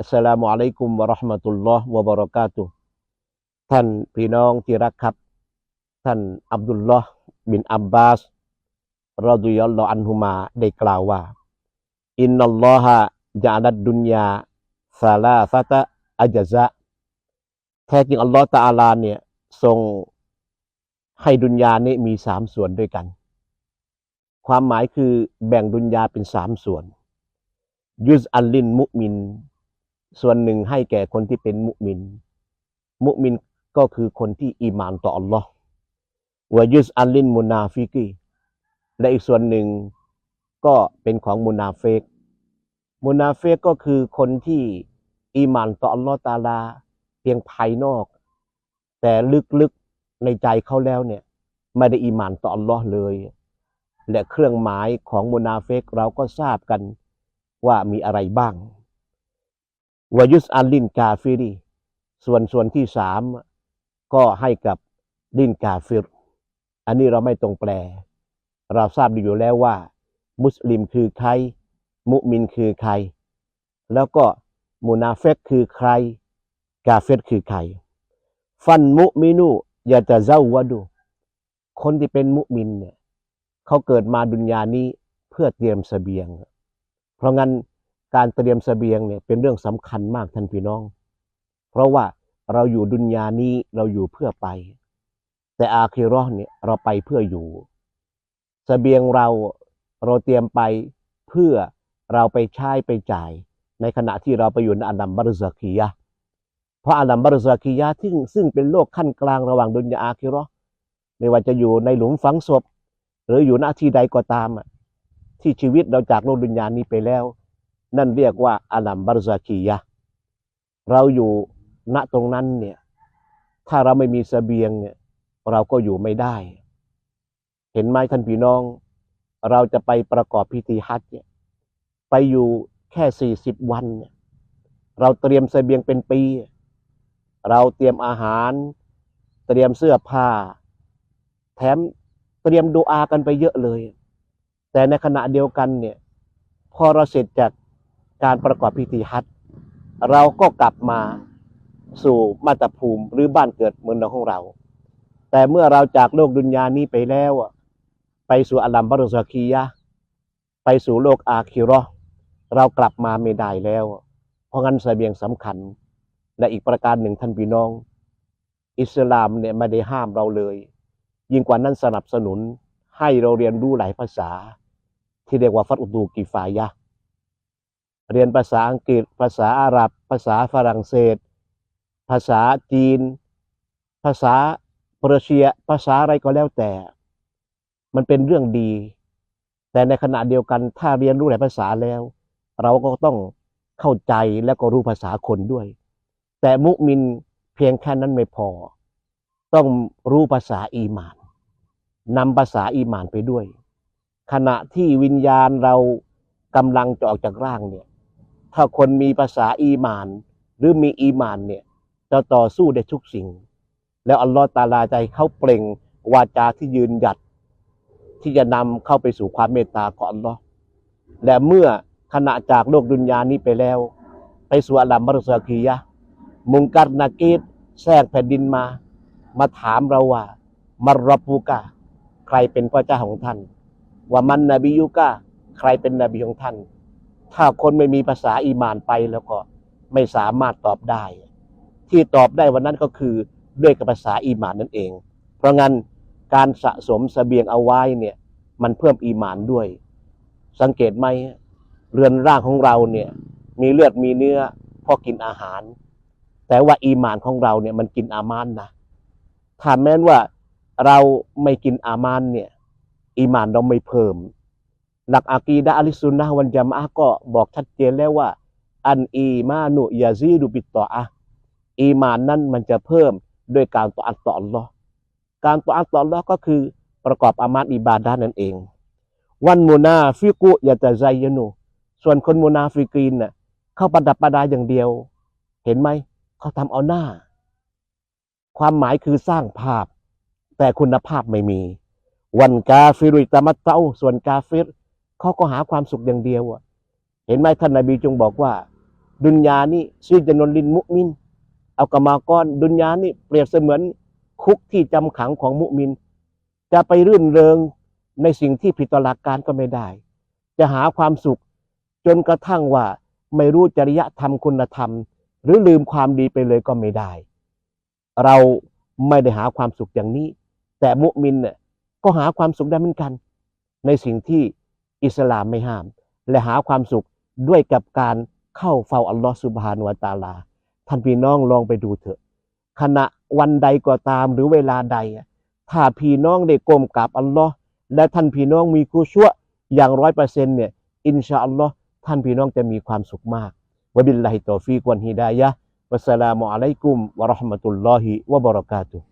อัสลามุอะลัยกุมวะราะห์มะตุลลอฮ์วะบะเราะกาตุท่านพี่น้องที่รักครับ ท่านอับดุลลอฮ์บินอับบาสรอดุยัลลอฮ์อันฮุมาได้กล่าวว่า อินนัลลอฮะจาลัดดุนยาซาลาฟะตะอัจซะแท้จริงอัลลอฮ์ตะอาลาเนี่ยทรงให้ดุนยานี้มีสามส่วนด้วยกัน ความหมายคือแบ่งดุนยาเป็นสามส่วน ยุซอัลลินมุมิน ส่วนหนึ่งให้แก่คนที่เป็นมุมิน มุมินก็คือคนที่อีหมานต่ออัลลอฮ์วายุสอัลลินมุนาฟิกีและอีกส่วนหนึ่งก็เป็นของมุนาเฟก มุนาเฟกก็คือคนที่อีหมานต่ออัลลอฮ์ตาลา เพียงภายนอก แต่ลึกๆในใจเขาแล้วเนี่ย ไม่ได้อีหมานต่ออัลลอฮ์เลย และเครื่องหมายของมุนาเฟกเราก็ทราบกันว่ามีอะไรบ้าง วายุสอัลลินกาฟิรีส่วนส่วนที่สามก็ให้กับลินกาฟิร อันนี้เราไม่ตรงแปล เราทราบดีอยู่แล้วว่า มุสลิมคือใคร มุมินคือใคร แล้วก็มุนาเฟกคือใคร กาเฟรคือใคร ฟันมุมินูยาจะเจ้าวะดู คนที่เป็นมุมินเนี่ยเขาเกิดมาดุนยานี้เพื่อเตรียมเสบียง เพราะงั้น การเตรียมเสบียงเนี่ยเป็นเรื่องสำคัญมากท่านพี่น้อง เพราะว่าเราอยู่ดุนยานี้เราอยู่เพื่อไป แต่อาคิเราะห์เนี่ยเราไปเพื่ออยู่เสบียงเราเราเตรียมไปเพื่อเราไปใช้ไปจ่าย ในขณะที่เราไปอยู่ในอันดัมบารซาคียะเพราะอันดัมบารซาคียะที่ซึ่งเป็นโลกขั้นกลางระหว่างดุนยาอาคิเราะห์ไม่ว่าจะอยู่ในหลุมฝังศพ หรืออยู่หน้าที่ใดก็ตามที่ชีวิตเราจากโลกดุนยานี้ไปแล้ว นั่นเรียกว่าอัลลัมบารซาคียะเราอยู่ณตรงนั้นเนี่ย ถ้าเราไม่มีเสบียงเนี่ย เราก็อยู่ไม่ได้ เห็นไหมท่านพี่น้อง เราจะไปประกอบพิธีฮัจญ์เนี่ย ไปอยู่แค่สี่สิบวันเนี่ย เราเตรียมเสบียงเป็นปี เราเตรียมอาหาร เตรียมเสื้อผ้า แถมเตรียมดูอากันไปเยอะเลย แต่ในขณะเดียวกันเนี่ย พอเราเสร็จจาก การประกอบพิธีฮัจญ์เราก็กลับมาสู่มาตรภูมิหรือบ้านเกิดเมืองนอนของเรา แต่เมื่อเราจากโลกดุนยานี้ไปแล้วไปสู่อัลลัมบารซาคียะไปสู่โลกอาคิราะห์เรากลับมาไม่ได้แล้ว เพราะงั้นเสบียงสำคัญ และอีกประการหนึ่งท่านพี่น้อง อิสลามเนี่ยไม่ได้ห้ามเราเลย ยิ่งกว่านั้นสนับสนุนให้เราเรียนรู้หลายภาษา ที่เรียกว่าฟัตอุดูกิฟายะ เรียนภาษาอังกฤษ ภาษาอาหรับ ภาษาฝรั่งเศส ภาษาจีน ภาษาเปอร์เซีย ภาษาอะไรก็แล้วแต่ มันเป็นเรื่องดี แต่ในขณะเดียวกันถ้าเรียนรู้หลายภาษาแล้ว เราก็ต้องเข้าใจและก็รู้ภาษาคนด้วย แต่มุมินเพียงแค่นั้นไม่พอ ต้องรู้ภาษาอีมานนำภาษาอีมานไปด้วย ขณะที่วิญญาณเรากำลังจะออกจากร่างเนี่ย ถ้าคนมีภาษาอีมาน หรือมีอีมานเนี่ยจะต่อสู้ได้ทุกสิ่ง แล้วอัลลอฮ์ตาลาใจเขาเปล่งวาจาที่ยืนหยัด ที่จะนำเข้าไปสู่ความเมตตาของอัลลอฮ์และเมื่อขณะจากโลกดุนยานี้ไปแล้ว ไปสู่อัลลัมบารซาคียะมุงกัรนากีดแทรกแผ่นดินมา มาถามเราว่ามารบบูกะใครเป็นพระเจ้าของท่าน ว่ามันนบียุกะใครเป็นนบีของท่าน ถ้าคนไม่มีภาษาอีมานไปแล้วก็ไม่สามารถตอบได้ ที่ตอบได้วันนั้นก็คือด้วยกับภาษาอีมานนั่นเอง เพราะงั้นการสะสมเสบียงเอาไว้เนี่ยมันเพิ่มอีมานด้วย สังเกตไหมเรือนร่างของเราเนี่ยมีเลือดมีเนื้อพอกินอาหาร แต่ว่าอีมานของเราเนี่ยมันกินอามานนะถ้าแม้นว่าเราไม่กินอามานเนี่ยอีมานเราไม่เพิ่ม หลักอากีดะอะลิสซุนนะวันจามะก็บอกชัดเจนแล้วว่า อันอีมานุยาซีดุบิตตออะอีมานนั้นมันจะเพิ่มด้วยการต่ออัตต่ออัลลอฮ์การต่ออัตต่ออัลลอฮ์ก็คือประกอบอามานอิบาดะนั่นเอง วันมุนาฟิกุยะตะไซยะนูส่วนคนมุนาฟิกีนน่ะเข้าประดับประดาอย่างเดียว เห็นไหมเขาทำเอาหน้า ความหมายคือสร้างภาพ แต่คุณภาพไม่มี วันกาฟิรุตามัตเตาส่วนกาฟิร เขาก็หาความสุขอย่างเดียวอะเห็นไหมท่านนบีจงบอกว่า ดุนยานี่ซีจนนลินมุมิน เอากรรมากรดุนยานี่เปรียบเสมือนคุกที่จำขังของมุมิน จะไปรื่นเริงในสิ่งที่ผิดต่อหลักการก็ไม่ได้ จะหาความสุข จนกระทั่งว่าไม่รู้จริยธรรมคุณธรรม หรือลืมความดีไปเลยก็ไม่ได้ เราไม่ได้หาความสุขอย่างนี้ แต่มุมินเนี่ยก็หาความสุขได้เหมือนกัน ในสิ่งที่ อิสลามไม่ห้าม และหาความสุขด้วยกับการเข้าเฝ้าอัลลอฮฺสุบฮานุวตาลา ท่านพี่น้องลองไปดูเถอะ ขณะวันใดก็ตามหรือเวลาใด ถ้าพี่น้องได้ก้มกราบอัลลอฮ์และท่านพี่น้องมีกุชัวอย่างร้อยเปอร์เซ็นต์เนี่ยอินชาอัลลอฮ์ท่านพี่น้องจะมีความสุขมากวะบิลลาฮิตอฟิกวันฮิดายะวัสสลามุอะลัยกุมวะราะห์มะตุลลอฮิวะบะเราะกาตุฮ์